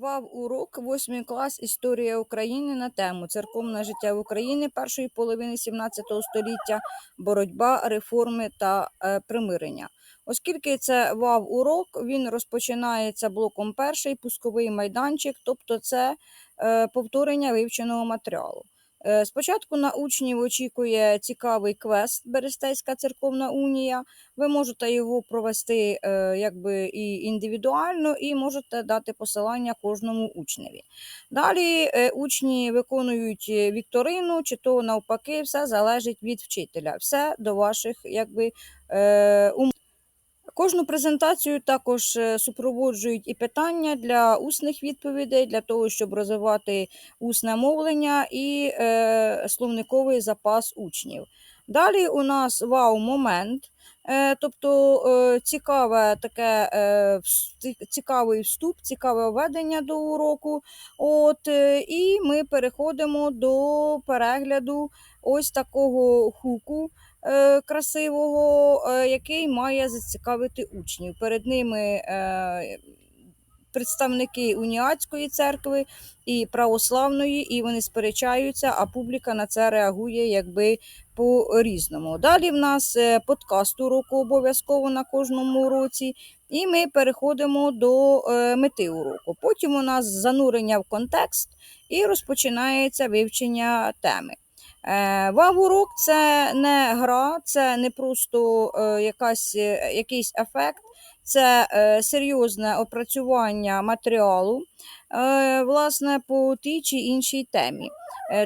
Вав урок, 8 клас Історія України на тему Церковне життя в Україні першої половини 17 століття, боротьба, реформи та е, примирення. Оскільки це вав урок, він розпочинається блоком перший, пусковий майданчик, тобто це е, повторення вивченого матеріалу. Е, Спочатку на учнів очікує цікавий квест Берестейська церковна унія. Ви можете його провести е, якби і індивідуально, і можете дати посилання кожному учневі. Далі е, учні виконують вікторину, чи то навпаки, все залежить від вчителя. Все до ваших якби, умов. Кожну презентацію також е, супроводжують і питання для усних відповідей, для того, щоб розвивати усне мовлення і е, словниковий запас учнів. Далі у нас вау-момент, е, тобто е, цікаве таке, е, цікавий вступ, цікаве введення до уроку. От, е, і ми переходимо до перегляду ось такого хуку красивого, е, який має зацікавити учнів. Перед ними е, представники уніатської церкви і православної, і вони сперечаються, а публіка на це реагує якби по-різному. Далі в нас е, подкаст уроку обов'язково на кожному уроці. І ми переходимо до е, мети уроку. Потім у нас занурення в контекст і розпочинається вивчення теми. Е, Вав-урок це не гра, це не просто е, якась, е, якийсь ефект, це серйозне опрацювання матеріалу власне, по тій чи іншій темі.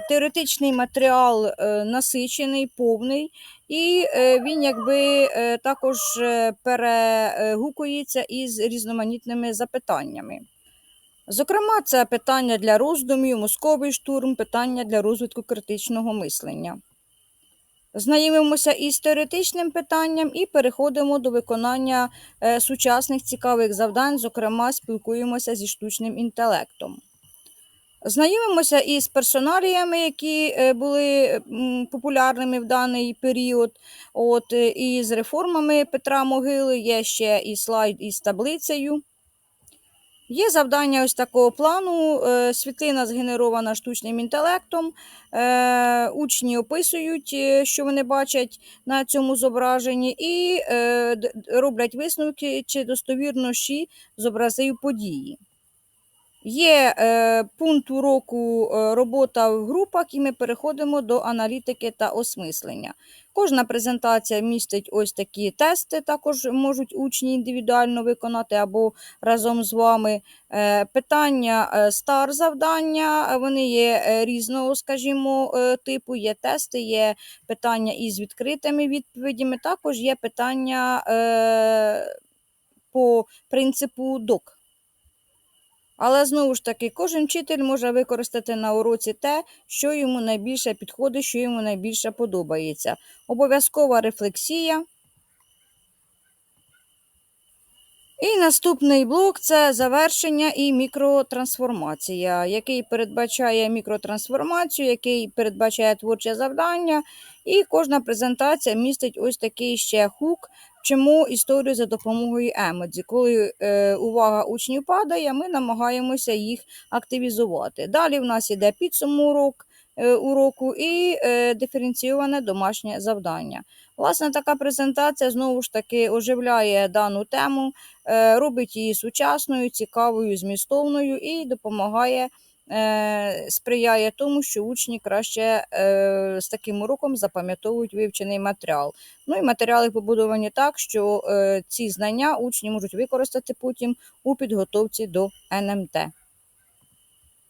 Теоретичний матеріал насичений, повний, і він якби також перегукується із різноманітними запитаннями. Зокрема, це питання для роздумів, мозковий штурм, питання для розвитку критичного мислення. Знайомимося із теоретичним питанням і переходимо до виконання е, сучасних цікавих завдань, зокрема, спілкуємося зі штучним інтелектом. Знайомимося із персоналіями, які е, були популярними в даний період. От, е, і з реформами Петра Могили є ще і слайд із таблицею. Є завдання ось такого плану. е, Світлина згенерована штучним інтелектом. Е, Учні описують, е, що вони бачать на цьому зображенні, і роблять висновки, чи достовірно ще зобразив події. Є е, пункт уроку е, робота в групах, і ми переходимо до аналітики та осмислення. Кожна презентація містить ось такі тести, також можуть учні індивідуально виконати або разом з вами. Е, Питання е, стар завдання, вони є е, різного, скажімо, типу. Є тести, є питання із відкритими відповідями. Також є питання е, по принципу док. Але знову ж таки, кожен вчитель може використати на уроці те, що йому найбільше підходить, що йому найбільше подобається. Обов'язкова рефлексія. І наступний блок це завершення і мікротрансформація, який передбачає мікротрансформацію, який передбачає творче завдання. І кожна презентація містить ось такий ще хук, вчимо історію за допомогою емодзі. Коли е, увага учнів падає, ми намагаємося їх активізувати. Далі в нас іде підсумок е, уроку і е, диференційоване домашнє завдання. Власне, така презентація знову ж таки оживляє дану тему, е, робить її сучасною, цікавою, змістовною і допомагає. Е, Сприяє тому, що учні краще е, з таким уроком запам'ятовують вивчений матеріал. Ну і матеріали побудовані так, що е, ці знання учні можуть використати потім у підготовці до НМТ.